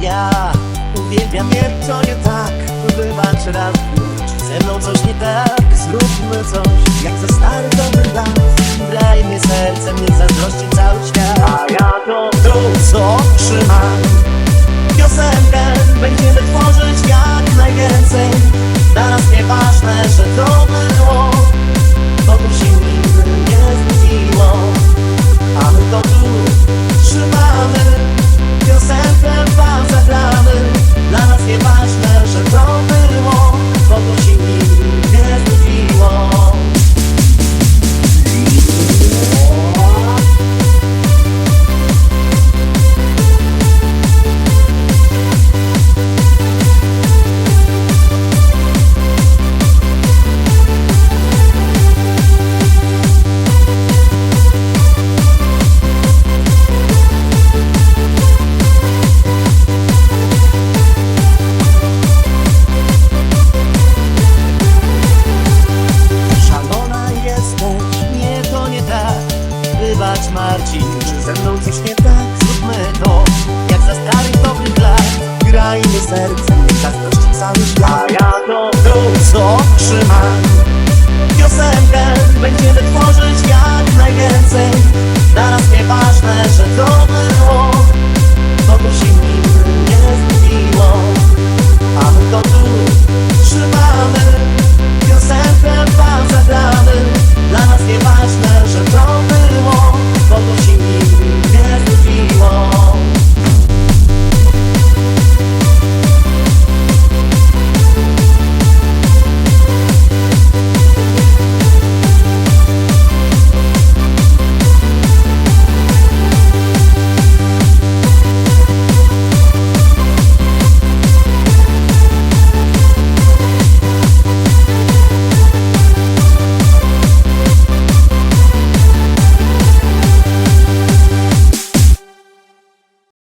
Ja uwielbiam je, to nie tak. Wybacz raz, ze mną coś nie tak. Zróbmy coś, jak za stary dobry lat Ze mną coś nie tak, zróbmy to. Jak za starych dobrych lat Grajmy sercem, niech tak zazdrości cały świat A ja to wrócę, trzymam Piosenkę będziemy tworzyć